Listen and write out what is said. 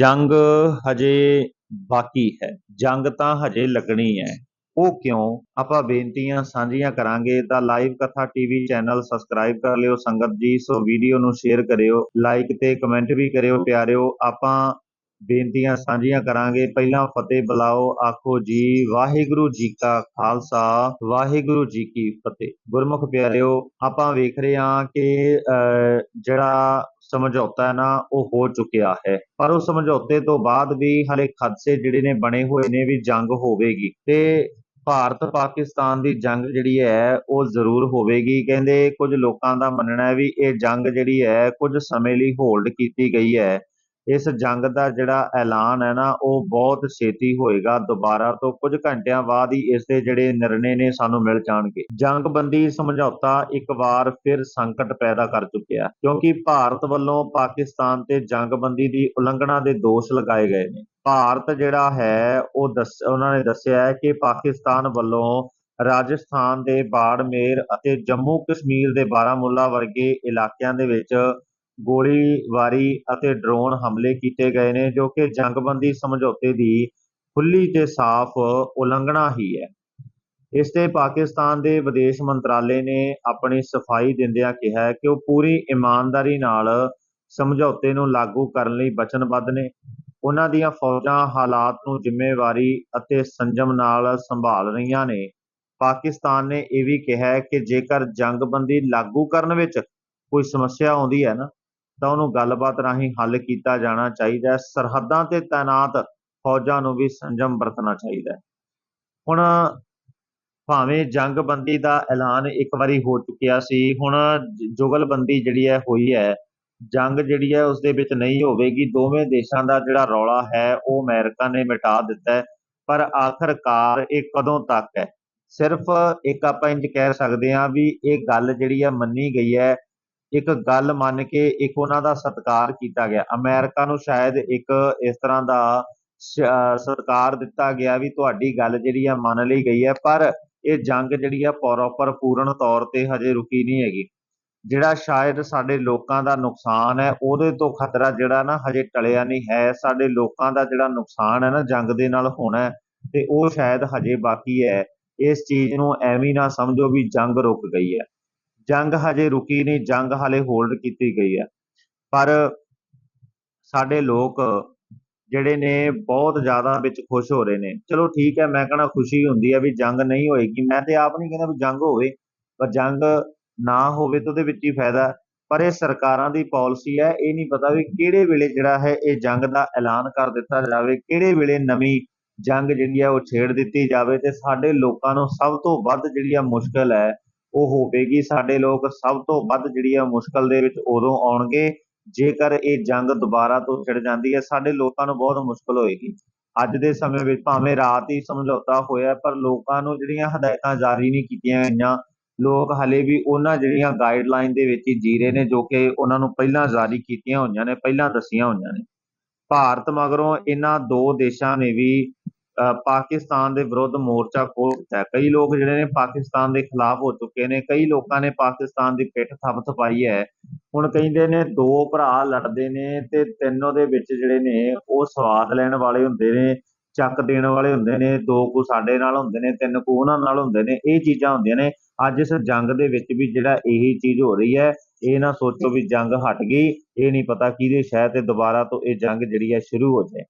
ਜੰਗ ਹਜੇ ਬਾਕੀ ਹੈ। ਜੰਗ ਤਾਂ ਹਜੇ ਲੱਗਣੀ ਹੈ। ਉਹ ਕਿਉਂ? ਆਪਾਂ ਬੇਨਤੀਆਂ ਸਾਂਝੀਆਂ ਕਰਾਂਗੇ ਤਾਂ ਲਾਈਵ ਕਥਾ ਟੀਵੀ ਚੈਨਲ ਸਬਸਕ੍ਰਾਈਬ ਕਰ ਲਿਓ। ਸੰਗਤ ਜੀ, ਸੋ ਵੀਡੀਓ ਨੂੰ ਸ਼ੇਅਰ ਕਰਿਓ ਲਾਈਕ ਤੇ ਕਮੈਂਟ ਵੀ ਕਰਿਓ। ਪਿਆਰਿਓ, ਆਪਾਂ ਬੇਨਤੀਆਂ ਸਾਂਝੀਆਂ ਕਰਾਂਗੇ। ਪਹਿਲਾਂ ਫਤਿਹ ਬੁਲਾਓ, ਆਖੋ ਜੀ, ਵਾਹਿਗੁਰੂ ਜੀ ਕਾ ਖਾਲਸਾ, ਵਾਹਿਗੁਰੂ ਜੀ ਕੀ ਫਤਿਹ। ਗੁਰਮੁਖ ਪਿਆਰਿਓ, ਆਪਾਂ ਵੇਖ ਰਹੇ ਹਾਂ ਕਿ ਜਿਹੜਾ ਸਮਝੌਤਾ ਹੈ ਨਾ, ਉਹ ਹੋ ਚੁੱਕਿਆ ਹੈ। ਪਰ ਉਹ ਸਮਝੌਤੇ ਤੋਂ ਬਾਅਦ ਵੀ ਹਲੇ ਖਦਸੇ ਜਿਹੜੇ ਨੇ ਬਣੇ ਹੋਏ ਨੇ ਵੀ ਜੰਗ ਹੋਵੇਗੀ। ਤੇ ਭਾਰਤ ਪਾਕਿਸਤਾਨ ਦੀ ਜੰਗ ਜਿਹੜੀ ਹੈ, ਉਹ ਜ਼ਰੂਰ ਹੋਵੇਗੀ। ਕਹਿੰਦੇ ਕੁਝ ਲੋਕਾਂ ਦਾ ਮੰਨਣਾ ਹੈ ਵੀ ਇਹ ਜੰਗ ਜਿਹੜੀ ਹੈ, ਕੁਝ ਸਮੇਂ ਲਈ ਹੋਲਡ ਕੀਤੀ ਗਈ ਹੈ। ਇਸ ਜੰਗ ਦਾ ਜਿਹੜਾ ਐਲਾਨ ਹੈ ਨਾ, ਉਹ ਬਹੁਤ ਛੇਤੀ ਹੋਏਗਾ। ਦੁਬਾਰਾ ਤੋਂ ਕੁਝ ਘੰਟਿਆਂ ਬਾਅਦ ਹੀ ਇਸ ਦੇ ਜਿਹੜੇ ਨਿਰਣੇ ਨੇ ਸਾਨੂੰ ਮਿਲ ਜਾਣਗੇ। ਜੰਗਬੰਦੀ ਸਮਝੌਤਾ ਇੱਕ ਵਾਰ ਫਿਰ ਸੰਕਟ ਪੈਦਾ ਕਰ ਚੁੱਕਿਆ ਕਿਉਂਕਿ ਭਾਰਤ ਵੱਲੋਂ ਪਾਕਿਸਤਾਨ ਤੇ ਜੰਗਬੰਦੀ ਦੀ ਉਲੰਘਣਾ ਦੇ ਦੋਸ਼ ਲਗਾਏ ਗਏ ਨੇ। ਭਾਰਤ ਜਿਹੜਾ ਹੈ, ਉਹ ਦੱਸ, ਉਹਨਾਂ ਨੇ ਦੱਸਿਆ ਹੈ ਕਿ ਪਾਕਿਸਤਾਨ ਵੱਲੋਂ ਰਾਜਸਥਾਨ ਦੇ ਬਾੜਮੇਰ ਅਤੇ ਜੰਮੂ ਕਸ਼ਮੀਰ ਦੇ ਬਾਰਾਮੂਲਾ ਵਰਗੇ ਇਲਾਕਿਆਂ ਦੇ ਵਿੱਚ ਗੋਲੀਬਾਰੀ ਅਤੇ ਡਰੋਨ ਹਮਲੇ ਕੀਤੇ ਗਏ ਨੇ, ਜੋ ਕਿ ਜੰਗਬੰਦੀ ਸਮਝੌਤੇ ਦੀ ਖੁੱਲੀ ਤੇ ਸਾਫ਼ ਉਲੰਘਣਾ ਹੀ ਹੈ। ਇਸ ਤੇ ਪਾਕਿਸਤਾਨ ਦੇ ਵਿਦੇਸ਼ ਮੰਤਰਾਲੇ ਨੇ ਆਪਣੀ ਸਫ਼ਾਈ ਦਿੰਦਿਆਂ ਕਿਹਾ ਕਿ ਉਹ ਪੂਰੀ ਇਮਾਨਦਾਰੀ ਨਾਲ ਸਮਝੌਤੇ ਨੂੰ ਲਾਗੂ ਕਰਨ ਲਈ ਵਚਨਬੱਧ ਨੇ। ਉਹਨਾਂ ਦੀਆਂ ਫੌਜਾਂ ਹਾਲਾਤ ਨੂੰ ਜ਼ਿੰਮੇਵਾਰੀ ਅਤੇ ਸੰਜਮ ਨਾਲ ਸੰਭਾਲ ਰਹੀਆਂ ਨੇ। ਪਾਕਿਸਤਾਨ ਨੇ ਇਹ ਵੀ ਕਿਹਾ ਕਿ ਜੇਕਰ ਜੰਗਬੰਦੀ ਲਾਗੂ ਕਰਨ ਵਿੱਚ ਕੋਈ ਸਮੱਸਿਆ ਆਉਂਦੀ ਹੈ ਨਾ ਤਾਂ ਉਹਨੂੰ ਗੱਲਬਾਤ ਰਾਹੀਂ ਹੱਲ ਕੀਤਾ ਜਾਣਾ ਚਾਹੀਦਾ ਹੈ। ਸਰਹੱਦਾਂ ਤੇ ਤਾਇਨਾਤ ਫੌਜਾਂ ਨੂੰ ਵੀ ਸੰਜਮ ਵਰਤਣਾ ਚਾਹੀਦਾ ਹੈ। ਹੁਣ ਭਾਵੇਂ ਜੰਗਬੰਦੀ ਦਾ ਐਲਾਨ ਇੱਕ ਵਾਰੀ ਹੋ ਚੁੱਕਿਆ ਸੀ, ਹੁਣ ਜੁਗਲਬੰਦੀ ਜਿਹੜੀ ਹੈ ਹੋਈ ਹੈ, ਜੰਗ ਜਿਹੜੀ ਹੈ ਉਸ ਦੇ ਵਿੱਚ ਨਹੀਂ ਹੋਵੇਗੀ। ਦੋਵੇਂ ਦੇਸ਼ਾਂ ਦਾ ਜਿਹੜਾ ਰੌਲਾ ਹੈ, ਉਹ ਅਮਰੀਕਾ ਨੇ ਮਿਟਾ ਦਿੱਤਾ ਹੈ। ਪਰ ਆਖਰਕਾਰ ਇਹ ਕਦੋਂ ਤੱਕ ਹੈ? ਸਿਰਫ ਇੱਕ ਆਪਾਂ ਇੰਜ ਕਹਿ ਸਕਦੇ ਹਾਂ ਵੀ ਇਹ ਗੱਲ ਜਿਹੜੀ ਹੈ ਮੰਨੀ ਗਈ ਹੈ ਇੱਕ ਗੱਲ ਮੰਨ ਕੇ ਇੱਕ ਉਹਨਾਂ ਦਾ ਸਤਿਕਾਰ ਕੀਤਾ ਗਿਆ। ਅਮਰੀਕਾ ਨੂੰ ਸ਼ਾਇਦ ਇੱਕ ਇਸ ਤਰ੍ਹਾਂ ਦਾ ਸਤਿਕਾਰ ਦਿੱਤਾ ਗਿਆ ਵੀ ਤੁਹਾਡੀ ਗੱਲ ਜਿਹੜੀ ਆ ਮੰਨ ਲਈ ਗਈ ਹੈ, ਪਰ ਇਹ ਜੰਗ ਜਿਹੜੀ ਆ ਪ੍ਰੋਪਰ ਪੂਰਨ ਤੌਰ ਤੇ ਹਜੇ ਰੁਕੀ ਨਹੀਂ ਹੈਗੀ। ਜਿਹੜਾ ਸ਼ਾਇਦ ਸਾਡੇ ਲੋਕਾਂ ਦਾ ਨੁਕਸਾਨ ਹੈ, ਉਹਦੇ ਤੋਂ ਖਤਰਾ ਜਿਹੜਾ ਨਾ ਹਜੇ ਟਲਿਆ ਨਹੀਂ ਹੈ। ਸਾਡੇ ਲੋਕਾਂ ਦਾ ਜਿਹੜਾ ਨੁਕਸਾਨ ਹੈ ਨਾ, ਜੰਗ ਦੇ ਨਾਲ ਹੋਣਾ ਤੇ ਉਹ ਸ਼ਾਇਦ ਹਜੇ ਬਾਕੀ ਹੈ। ਇਸ ਚੀਜ਼ ਨੂੰ ਐਵੇਂ ਨਾ ਸਮਝੋ ਵੀ ਜੰਗ ਰੁਕ ਗਈ ਹੈ। ਜੰਗ ਹਜੇ ਰੁਕੀ ਨਹੀਂ, ਜੰਗ ਹਲੇ ਹੋਲਡ ਕੀਤੀ ਗਈ ਹੈ। ਪਰ ਸਾਡੇ ਲੋਕ ਜਿਹੜੇ ਨੇ ਬਹੁਤ ਜ਼ਿਆਦਾ ਵਿੱਚ ਖੁਸ਼ ਹੋ ਰਹੇ ਨੇ। ਚਲੋ ਠੀਕ ਹੈ, ਮੈਂ ਕਹਣਾ ਖੁਸ਼ੀ ਹੁੰਦੀ ਹੈ ਵੀ ਜੰਗ ਨਹੀਂ ਹੋਏਗੀ। ਮੈਂ ਤੇ ਆਪ ਨਹੀਂ ਕਹਿੰਦਾ ਵੀ ਜੰਗ ਹੋਵੇ, ਪਰ ਜੰਗ ਨਾ ਹੋਵੇ ਤਾਂ ਉਹਦੇ ਵਿੱਚ ਹੀ ਫਾਇਦਾ ਪਰ ਇਹ ਸਰਕਾਰਾਂ ਦੀ ਪਾਲਿਸੀ ਹੈ, ਇਹ ਨਹੀਂ ਪਤਾ ਵੀ ਕਿਹੜੇ ਵੇਲੇ ਜਿਹੜਾ ਹੈ ਇਹ ਜੰਗ ਦਾ ਐਲਾਨ ਕਰ ਦਿੱਤਾ ਜਾਵੇ, ਕਿਹੜੇ ਵੇਲੇ ਨਵੀਂ ਜੰਗ ਜਿਹੜੀ ਹੈ ਉਹ ਛੇੜ ਦਿੱਤੀ ਜਾਵੇ ਤੇ ਸਾਡੇ ਲੋਕਾਂ ਨੂੰ ਸਭ ਤੋਂ ਵੱਧ ਜਿਹੜੀ ਆ ਮੁਸ਼ਕਲ ਹੈ ਉਹ ਹੋਵੇਗੀ। ਸਾਡੇ ਲੋਕ ਸਭ ਤੋਂ ਵੱਧ ਜਿਹੜੀ ਆ ਮੁਸ਼ਕਲ ਦੇ ਵਿੱਚ ਉਦੋਂ ਆਉਣਗੇ, ਜੇਕਰ ਇਹ ਜੰਗ ਦੁਬਾਰਾ ਤੋਂ ਛਿੜ ਜਾਂਦੀ ਹੈ। ਸਾਡੇ ਲੋਕਾਂ ਨੂੰ ਬਹੁਤ ਮੁਸ਼ਕਲ ਹੋਏਗੀ। ਅੱਜ ਦੇ ਸਮੇਂ ਵਿੱਚ ਭਾਵੇਂ ਰਾਤ ਹੀ ਸਮਝੌਤਾ ਹੋਇਆ, ਪਰ ਲੋਕਾਂ ਨੂੰ ਜਿਹੜੀਆਂ ਹਦਾਇਤਾਂ ਜਾਰੀ ਨਹੀਂ ਕੀਤੀਆਂ ਗਈਆਂ ਲੋਕ ਹਲੇ ਵੀ ਉਹਨਾਂ ਜਿਹੜੀਆਂ ਗਾਈਡਲਾਈਨ ਦੇ ਵਿੱਚ ਹੀ ਜੀ ਰਹੇ ਨੇ, ਜੋ ਕਿ ਉਹਨਾਂ ਨੂੰ ਪਹਿਲਾਂ ਜਾਰੀ ਕੀਤੀਆਂ ਹੋਈਆਂ ਨੇ, ਪਹਿਲਾਂ ਦੱਸੀਆਂ ਹੋਈਆਂ ਨੇ। ਭਾਰਤ ਮਗਰੋਂ ਇਹਨਾਂ ਦੋ ਦੇਸ਼ਾਂ ਨੇ ਵੀ ਪਾਕਿਸਤਾਨ ਦੇ ਵਿਰੁੱਧ ਮੋਰਚਾ ਖੋਲ੍ਹ ਹੈ। ਕਈ ਲੋਕ ਜਿਹੜੇ ਨੇ ਪਾਕਿਸਤਾਨ ਦੇ ਖਿਲਾਫ ਹੋ ਚੁੱਕੇ ਨੇ। ਕਈ ਲੋਕਾਂ ਨੇ ਪਾਕਿਸਤਾਨ ਦੀ ਪਿੱਠ ਥੱਪ ਥਪਥਪਾਈ ਹੈ। ਹੁਣ ਕਹਿੰਦੇ ਨੇ ਦੋ ਭਰਾ ਲੜਦੇ ਨੇ ਤੇ ਤਿੰਨੋਂ ਦੇ ਵਿੱਚ ਜਿਹੜੇ ਨੇ ਉਹ ਸਵਾਦ ਲੈਣ ਵਾਲੇ ਹੁੰਦੇ ਨੇ, ਚੱਕ ਦੇਣ ਵਾਲੇ ਹੁੰਦੇ ਨੇ, ਦੋ ਕੁ ਸਾਡੇ ਨਾਲ ਹੁੰਦੇ ਨੇ, ਤਿੰਨ ਕੁ ਉਹਨਾਂ ਨਾਲ ਹੁੰਦੇ ਨੇ। ਇਹ ਚੀਜ਼ਾਂ ਹੁੰਦੀਆਂ ਨੇ। ਅੱਜ ਇਸ ਜੰਗ ਦੇ ਵਿੱਚ ਵੀ ਜਿਹੜਾ ਇਹੀ ਚੀਜ਼ ਹੋ ਰਹੀ ਹੈ, ਇਹ ਨਾ ਸੋਚੋ ਵੀ ਜੰਗ ਹਟ ਗਈ, ਇਹ ਨਹੀਂ ਪਤਾ ਕਿਹਦੇ ਸ਼ਹਿਰ ਤੇ ਦੁਬਾਰਾ ਤੋਂ ਇਹ ਜੰਗ ਜਿਹੜੀ ਹੈ ਸ਼ੁਰੂ ਹੋ ਜਾਏ।